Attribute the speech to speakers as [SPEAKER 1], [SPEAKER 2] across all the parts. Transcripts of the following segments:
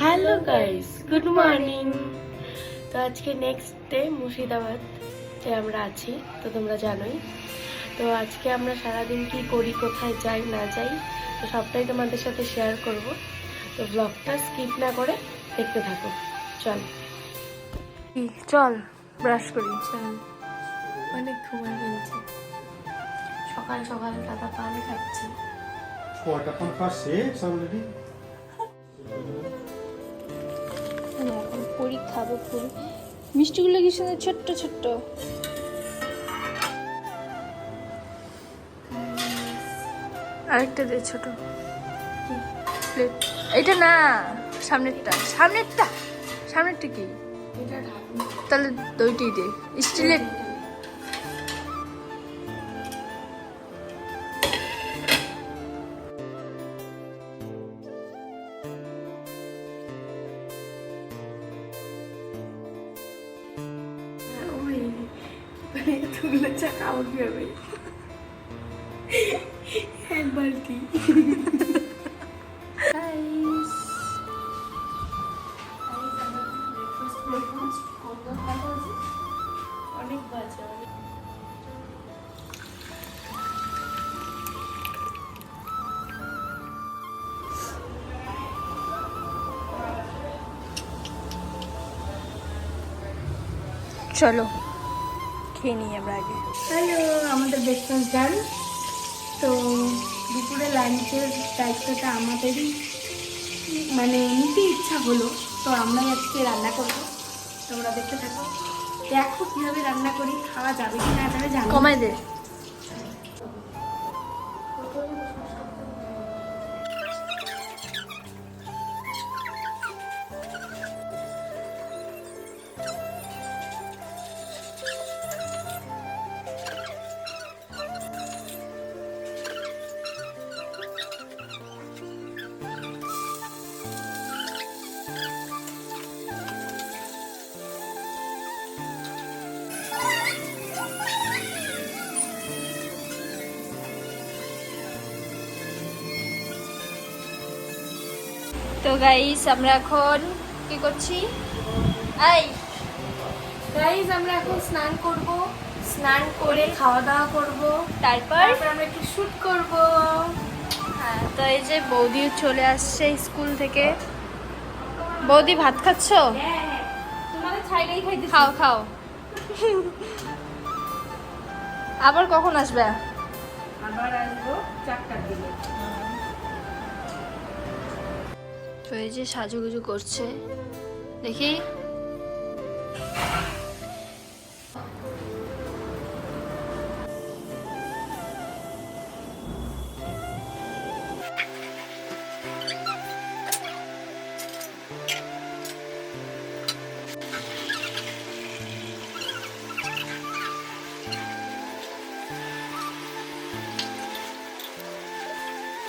[SPEAKER 1] Hello guys good morning তো আজকে next day Murshidabad যে আমরা আছি তো তোমরা জানোই। তো আজকে আমরা সারাদিন কি করি কোথায় যাই না যাই তো সবটাই তোমাদের সাথে শেয়ার করব। তো ব্লগটা স্কিপ না করে দেখতে থাকো। চল। চল ব্রাশ করি চল। অনেক ঘুমায় ফেলছে সকাল সকাল দাদা পান খাচ্ছি।
[SPEAKER 2] কটা ফোন পাশে অলরেডি
[SPEAKER 3] পুরি খাব পুরি। মিষ্টিগুলো কি সুন্দর ছোট্ট ছোট্ট?
[SPEAKER 1] আরেকটা দে ছোট।
[SPEAKER 3] প্লেট। এটা না সামনেরটা। সামনেরটা? সামনেরটা কি? তাহলে দুইটি দে। স্টিলের
[SPEAKER 1] মানে এতগুলো চা খাব কীভাবে এক বালতি। অনেক বাজে
[SPEAKER 3] চলো। খেয়ে নিই আমরা আগে।
[SPEAKER 1] হ্যালো আমাদের ব্রেকফাস্ট ডান তো দুপুরে লাঞ্চের দায়িত্বটা আমাদেরই মানে নিতে ইচ্ছা হলো। তো আমরাই আজকে রান্না করব। তোমরা দেখতে থাকো। দেখো কীভাবে রান্না করি খাওয়া যাবে কি না তাহলে জানো।
[SPEAKER 3] কমাই দে। তো গাইস আমরা এখন কি করছি? আই!
[SPEAKER 1] গাইজ আমরা এখন স্নান করব স্নান করে খাওয়া দাওয়া করব।
[SPEAKER 3] তারপর?
[SPEAKER 1] আমরা একটু শুট করব।
[SPEAKER 3] হ্যাঁ তো এই যে বৌদি চলে আসছে স্কুল থেকে। বৌদি ভাত খাচ্ছো?
[SPEAKER 1] হ্যাঁ ছাইটাই খাইতে
[SPEAKER 3] খাও খাও। আবার কখন আসবে?
[SPEAKER 1] আবার আসব চারটার দিকে।
[SPEAKER 3] তো এই যে সাজুগুজু করছে দেখি।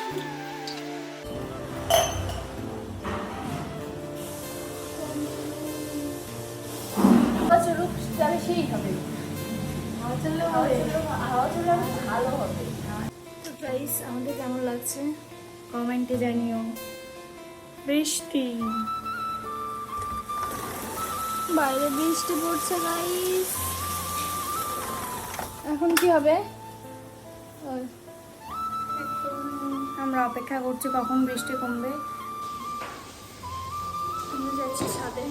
[SPEAKER 1] হাওয়া সেই হবে। হাওয়া চললে হবে। হাওয়া চললে ভালো হবে।
[SPEAKER 3] তো গাইস আমাদের কেমন লাগছে? কমেন্টে জানিও।
[SPEAKER 1] বৃষ্টি।
[SPEAKER 3] বাইরে বৃষ্টি পড়ছে গাইস এখন কি হবে?
[SPEAKER 1] আমরা অপেক্ষা করছি কখন বৃষ্টি কমবে।
[SPEAKER 3] আমি যাচ্ছি ছাদে।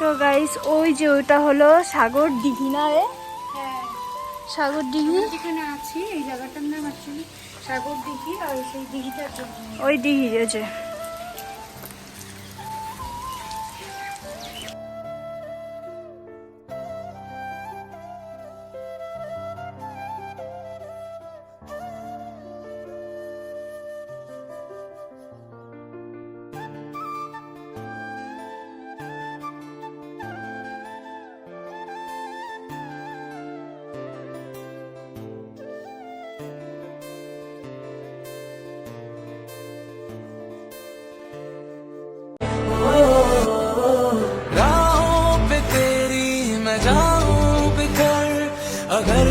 [SPEAKER 3] তো গাইস ওই যে ওইটা হলো সাগর দিঘি না রে।
[SPEAKER 1] হ্যাঁ।
[SPEAKER 3] সাগর দিঘি?
[SPEAKER 1] যেখানে আছি এই জায়গাটার নাম আসলে সাগর দিঘি আর সেই দিঘিটা
[SPEAKER 3] ওই দিঘি ওই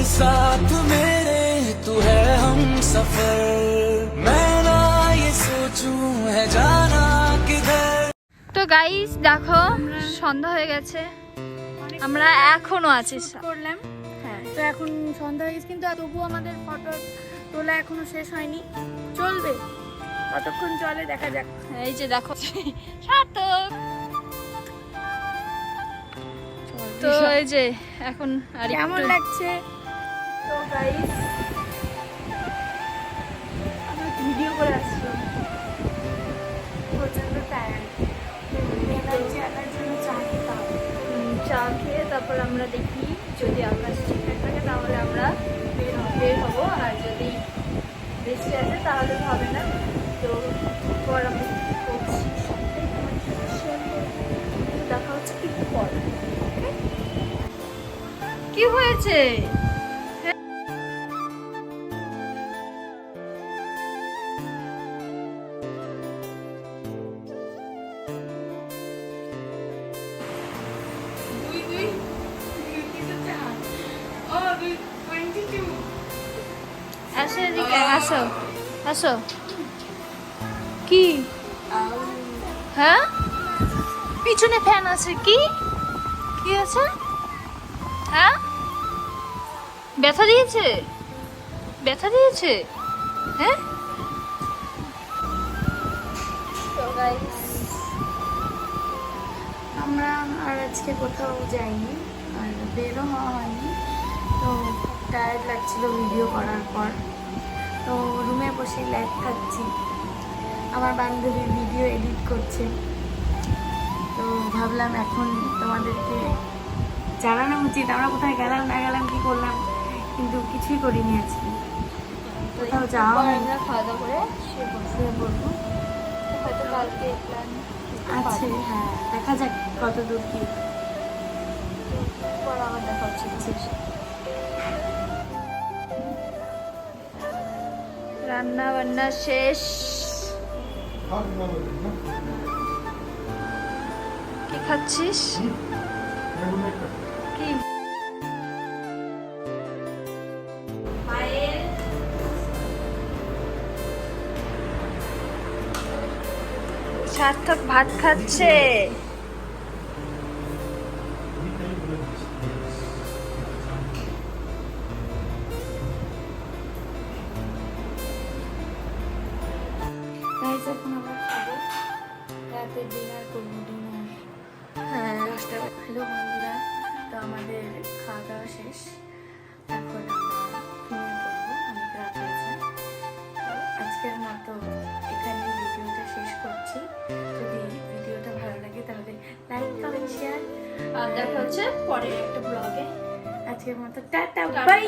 [SPEAKER 4] साथ मेरे तू है हम सफर मैं ना ये सोचूं है जाना किधर
[SPEAKER 3] তো গাইস দেখো সন্ধ্যা হয়ে গেছে আমরা এখনো আছি
[SPEAKER 1] করলাম হ্যাঁ তো এখন সন্ধ্যা হয়ে গেছে কিন্তু তবুও আমাদের ফটো তোলা এখনো শেষ হয়নি চলবে কতক্ষণ চলে দেখা যাক
[SPEAKER 3] এই যে দেখো সার্থক তো এই যে এখন আর
[SPEAKER 1] কেমন
[SPEAKER 3] একটু-
[SPEAKER 1] লাগছে গাইস আমরা ভিডিও করে আসছি প্রচণ্ড টায়ার্ড চা
[SPEAKER 3] খেয়ে তারপর আমরা দেখি যদি আকাশ ঠিকঠাক থাকে তাহলে আমরা বের বের হব। আর যদি বৃষ্টি আসে তাহলে হবে না। তো পর করছি দেখা হচ্ছে একটু পর? কি হয়েছে? আসো এদিকে? আসো। আসো। কি? হ্যাঁ? পিছনে ফ্যান আছে কি? কি আছে? হ্যাঁ? ব্যথা দিয়েছে? ব্যথা দিয়েছে? হ্যাঁ?
[SPEAKER 1] আমরা আর আজকে কোথাও যাইনি আর বেরও হওয়া হয়নি। তো টায়ার্ড লাগছিল ভিডিও করার পর। তো রুমে বসে লাইভ খাচ্ছি আমার বান্ধবী ভিডিও এডিট করছে। তো ভাবলাম এখন তোমাদেরকে জানানো উচিত আমরা কোথায় গেলাম না গেলাম কি করলাম কিন্তু কিছুই করিনি আজকে।
[SPEAKER 3] তো
[SPEAKER 1] কোথাও যাওয়া
[SPEAKER 3] আমরা খাওয়া দাওয়া করে শুয়ে পড়ব।
[SPEAKER 1] শুয়ে পড়ব।
[SPEAKER 3] হয়তো কালকে প্ল্যান
[SPEAKER 1] আছে হ্যাঁ দেখা যাক কত দূর কি
[SPEAKER 3] আবার দেখা হচ্ছে। রান্না বান্না শেষ। কি খাচ্ছিস? কি? সার্থক ভাত খাচ্ছে।
[SPEAKER 1] গাইস এখন আবার খাব রাতে ডিনার করব ডিনার
[SPEAKER 3] হ্যাঁ।
[SPEAKER 1] দশটা হ্যালো বন্ধুরা তো আমাদের খাওয়া দাওয়া শেষ। এখন আমরা ঘুমিয়ে পড়ব অনেক রাত হয়েছে। আজকের মতো এখানে ভিডিওটা শেষ করছি। যদি ভিডিওটা ভালো লাগে তাহলে লাইক কমেন্ট শেয়ার
[SPEAKER 3] আর দেখা হচ্ছে পরের একটা ব্লগে
[SPEAKER 1] আজকের মতো টাটা বাই